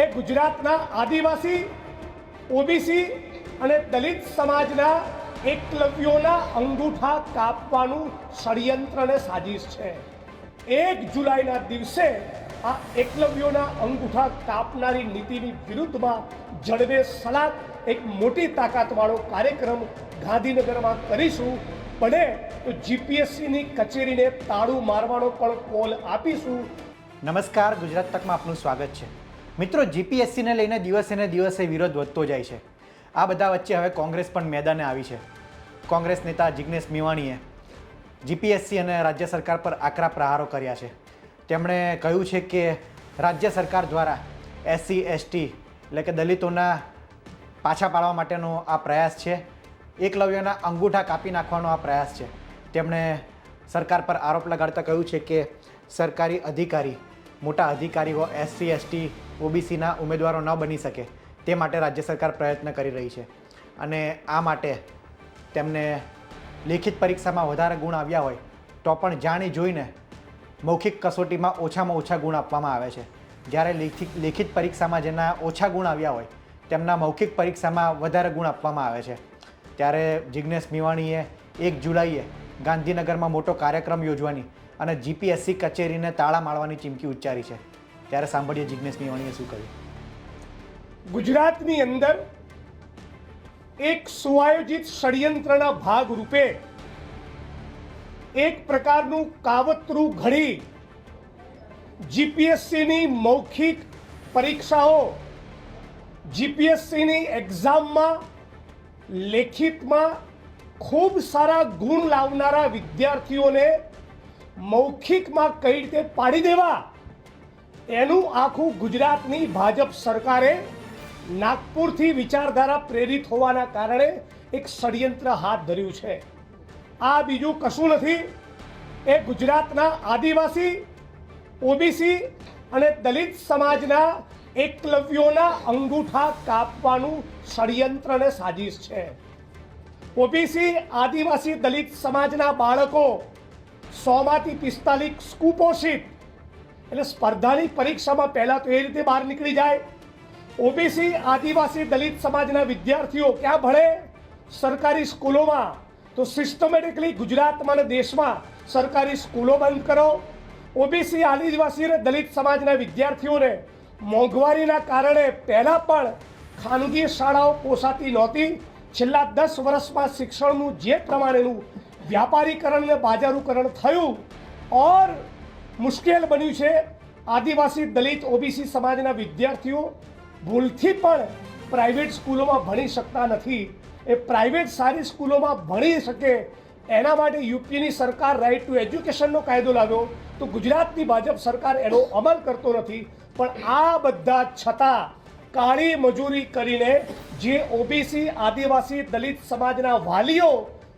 એ ગુજરાતના આદિવાસી, ઓબીસી અને દલિત સમાજના એકલવ્યોના અંગૂઠા કાપવાનું ષડયંત્ર અને સાજિશ છે. એક જુલાઈના દિવસે આ એકલવ્યોના અંગૂઠા કાપનારી નીતિની વિરુદ્ધમાં જડબે સલાક એક મોટી તાકાતવાળો કાર્યક્રમ ગાંધીનગરમાં કરીશું. બને તો જીપીએસસીની કચેરીને તાળું મારવાનો પણ કોલ આપીશું. નમસ્કાર, ગુજરાત તકમાં આપનું સ્વાગત છે. મિત્રો જીપીએસસીને લઈને દિવસે ને દિવસે વિરોધ વધતો જાય છે. આ બધા વચ્ચે હવે કોંગ્રેસ પણ મેદાને આવી છે. કોંગ્રેસ નેતા જિગ્નેશ મેવાણીએ જીપીએસસી અને રાજ્ય સરકાર પર આકરા પ્રહારો કર્યા છે. તેમણે કહ્યું છે કે રાજ્ય સરકાર દ્વારા એસસી, એસટી એટલે કે દલિતોના પાછા પાડવા માટેનો આ પ્રયાસ છે. એકલવ્યના અંગૂઠા કાપી નાખવાનો આ પ્રયાસ છે. તેમણે સરકાર પર આરોપ લગાડતા કહ્યું છે કે સરકારી અધિકારી મોટા અધિકારીઓ એસસી એસટી ઓબીસીના ઉમેદવારો ન બની શકે. તે માટે રાજ્ય સરકાર પ્રયત્ન કરી રહી છે. અને આ માટે તેમને લેખિત પરીક્ષામાં વધારે ગુણ આવ્યા હોય તો પણ જાણી જોઈને મૌખિક કસોટીમાં ઓછામાં ઓછા ગુણ આપવામાં આવે છે. જ્યારે લેખિત લેખિત પરીક્ષામાં જેના ઓછા ગુણ આવ્યા હોય, તેમના મૌખિક પરીક્ષામાં વધારે ગુણ આપવામાં આવે છે. ત્યારે જિજ્ઞેશ મેવાણીએ એક જુલાઈએ ગાંધીનગરમાં મોટો કાર્યક્રમ યોજવાની અને જીપીએસસી કચેરીને તાળા મારવાની ચીમકી ઉચ્ચારી છે. ત્યારે સાંભળીએ જિજ્ઞેશ મેવાણીએ શું કહ્યું? ગુજરાતની અંદર એક સુઆયોજિત ષડયંત્રના ભાગ રૂપે એક પ્રકારનું કાવતરું ઘડી જીપીએસસીની મૌખિક પરીક્ષાઓ જીપીએસસીની એક્ઝામમાં લેખિતમાં ખૂબ સારા ગુણ લાવનારા વિદ્યાર્થીઓને મૌખિકમાં કઈ રીતે પાડી દેવા? એનું આખું ગુજરાતની ભાજપ સરકારે નાગપુરથી વિચારધારા પ્રેરિત હોવાના કારણે એક ષડયંત્ર હાથ ધર્યું છે. આ બીજું કશું નથી. એ ગુજરાતના આદિવાસી, ઓબીસી અને દલિત સમાજના એકલવ્યોના અંગૂઠા કાપવાનું ષડયંત્ર અને સાજિશ છે. ઓબીસી, આદિવાસી, દલિત સમાજના બાળકો સોમાંથી પિસ્તાલીસ કુપોષિત એટલે સ્પર્ધાની પરીક્ષામાં પહેલાં તો એ રીતે બહાર નીકળી જાય. ઓબીસી આદિવાસી દલિત સમાજના વિદ્યાર્થીઓ ક્યાં ભણે? સરકારી સ્કૂલોમાં. તો સિસ્ટમેટિકલી ગુજરાતમાં અને દેશમાં સરકારી સ્કૂલો બંધ કરો. ઓબીસી આદિવાસી અને દલિત સમાજના વિદ્યાર્થીઓને મોંઘવારીના કારણે પહેલાં પણ ખાનગી શાળાઓ પોસાતી નહોતી. છેલ્લા દસ વર્ષમાં શિક્ષણનું જે પ્રમાણેનું વ્યાપારીકરણ અને બાજારૂકરણ થયું ઓર મુશ્કેલ બન્યું છે. આદિવાસી દલિત ઓબીસી સમાજના વિદ્યાર્થીઓ ભૂલથી પણ પ્રાઇવેટ સ્કૂલોમાં ભણી શકતા નથી. એ પ્રાઇવેટ સારી સ્કૂલોમાં ભણી શકે એના માટે યુપીની સરકાર રાઇટ ટુ એજ્યુકેશનનો કાયદો લાવ્યો. તો ગુજરાતની ભાજપ સરકાર એનો અમલ કરતો નથી. પણ આ બધા છતાં કાળી મજૂરી કરીને જે ઓબીસી આદિવાસી દલિત સમાજના વાલીઓ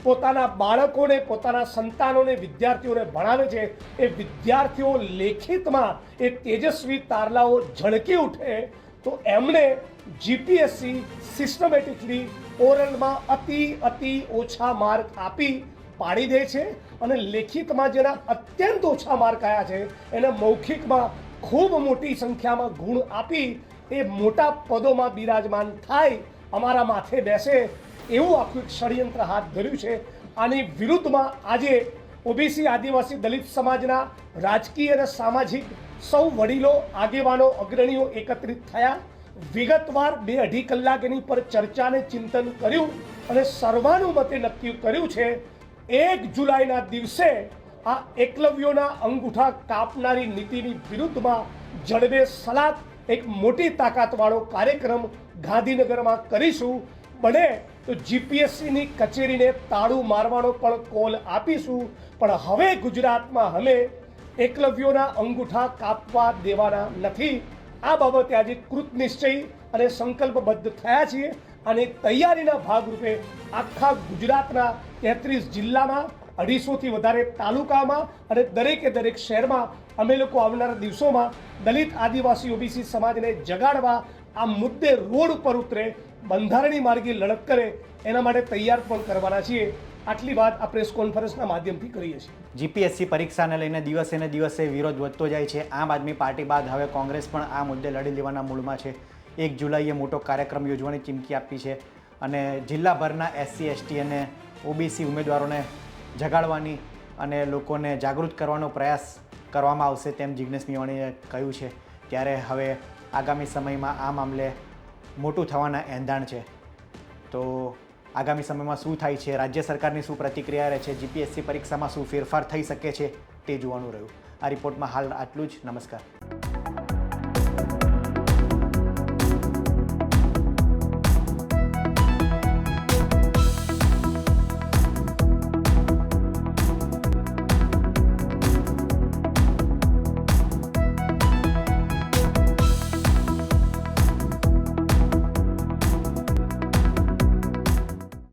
પોતાના બાળકોને, પોતાના સંતાનોને, વિદ્યાર્થીઓને ભણાવે છે. એ વિદ્યાર્થીઓ લેખિતમાં એ તેજસ્વી તારલાઓ ઝળકી ઉઠે તો એમણે જીપીએસસી સિસ્ટમેટિકલી ઓરલમાં અતિ અતિ ઓછા માર્ક આપી પાડી દે છે અને લેખિતમાં જેના અત્યંત ઓછા માર્ક આવ્યા છે, એને મૌખિકમાં ખૂબ મોટી સંખ્યામાં ગુણ આપી એ મોટા પદોમાં બિરાજમાન થાય, અમારા માથે બેસે એવું આખું એક ષડયંત્ર હાથ ધર્યું છે. આની વિરુદ્ધમાં આજે ઓબીસી આદિવાસી દલિત સમાજના રાજકીય અને સામાજિક સૌ વડીલો, આગેવાનો, અગ્રણીઓ એકત્રિત થયા. વિગતવાર બે અઢી કલાક એની પર ચર્ચાને ચિંતન કર્યું અને સર્વાનુમતે નક્કી કર્યું છે, એક જુલાઈના દિવસે આ એકલવ્યોના અંગૂઠા કાપનારી નીતિની વિરુદ્ધમાં જડબે સલાદ એક મોટી તાકાતવાળો કાર્યક્રમ ગાંધીનગરમાં કરીશું. બને, તો જીપીએસસીની કચેરીને તાળું મારવાનો પણ કોલ આપીશું. પણ હવે ગુજરાતમાં અમે એકલવ્યોના અંગૂઠા કાપવા દેવાના નથી. આ બાબતે આજે કૃત નિશ્ચય અને સંકલ્પબદ્ધ થયા છીએ અને તૈયારીના ભાગરૂપે આખા ગુજરાતના તેત્રીસ જિલ્લામાં અઢીસોથી વધારે તાલુકામાં અને દરેકે દરેક શહેરમાં અમે લોકો આવનારા દિવસોમાં દલિત આદિવાસી ઓબીસી સમાજને જગાડવા આ મુદ્દે રોડ ઉપર ઉતરે બંધારણી માર્ગે લડત કરે, એના માટે તૈયાર પણ કરવાના છીએ. આટલી વાત આ પ્રેસ કોન્ફરન્સના માધ્યમથી કરીએ છીએ. જીપીએસસી પરીક્ષાને લઈને દિવસે ને દિવસે વિરોધ વધતો જાય છે. આમ આદમી પાર્ટી બાદ હવે કોંગ્રેસ પણ આ મુદ્દે લડી લેવાના મૂળમાં છે. એક જુલાઈએ મોટો કાર્યક્રમ યોજવાની ચીમકી આપી છે અને જિલ્લાભરના એસસી, એસટી અને ઓબીસી ઉમેદવારોને જગાડવાની અને લોકોને જાગૃત કરવાનો પ્રયાસ કરવામાં આવશે તેમ જિજ્ઞેશ મેવાણીએ કહ્યું છે. ત્યારે હવે આગામી સમયમાં આ મામલે મોટું થવાના એંધાણ છે. તો આગામી સમયમાં શું થાય છે? રાજ્ય સરકારની શું પ્રતિક્રિયા રહે છે? જીપીએસસી પરીક્ષામાં શું ફેરફાર થઈ શકે છે? તે જોવાનું રહ્યું. આ રિપોર્ટમાં હાલ આટલું જ. નમસ્કાર.